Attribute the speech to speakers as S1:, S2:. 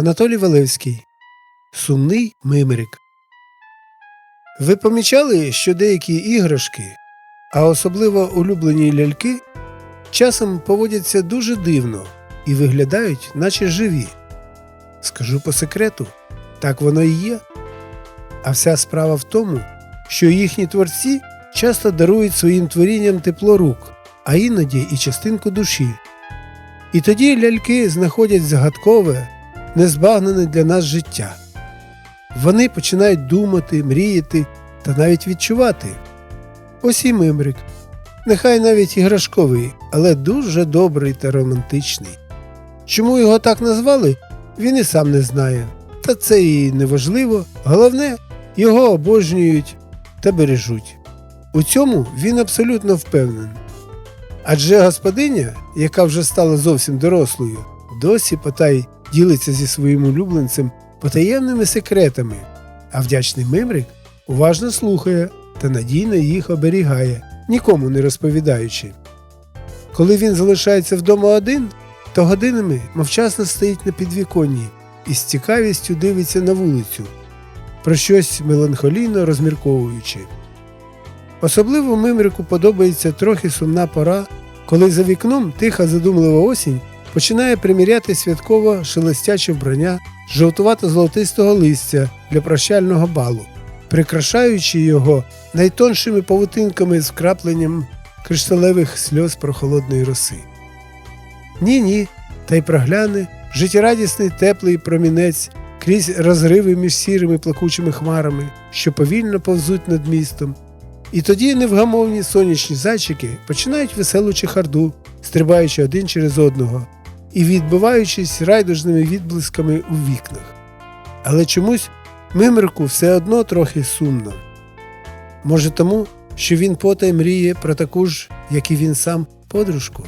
S1: Анатолій Валевський. Сумний мимрик. Ви помічали, що деякі іграшки, а особливо улюблені ляльки, часом поводяться дуже дивно і виглядають, наче живі. Скажу по секрету, так воно і є. А вся справа в тому, що їхні творці часто дарують своїм творінням тепло рук, а іноді і частинку душі. І тоді ляльки знаходять загадкове, незбагнене для нас життя. Вони починають думати, мріяти та навіть відчувати. Ось і мимрик. Нехай навіть іграшковий, але дуже добрий та романтичний. Чому його так назвали, він і сам не знає. Та це і не важливо. Головне, його обожнюють та бережуть. У цьому він абсолютно впевнений. Адже господиня, яка вже стала зовсім дорослою, досі потай ділиться зі своїм улюбленцем потаємними секретами, а вдячний мимрик уважно слухає та надійно їх оберігає, нікому не розповідаючи. Коли він залишається вдома один, то годинами мовчасно стоїть на підвіконні і з цікавістю дивиться на вулицю, про щось меланхолійно розмірковуючи. Особливо мимрику подобається трохи сумна пора, коли за вікном тиха задумлива осінь починає приміряти святково шелестяче вбрання жовтувато-золотистого листя для прощального балу, прикрашаючи його найтоншими павутинками з вкрапленням кришталевих сльоз прохолодної роси. Ні, ні, та й прогляне життєрадісний теплий промінець крізь розриви між сірими плакучими хмарами, що повільно повзуть над містом. І тоді невгамовні сонячні зайчики починають веселу чехарду, стрибаючи один через одного і відбиваючись райдужними відблисками у вікнах. Але чомусь мимрику все одно трохи сумно. Може тому, що він потай мріє про таку ж, як і він сам, подружку.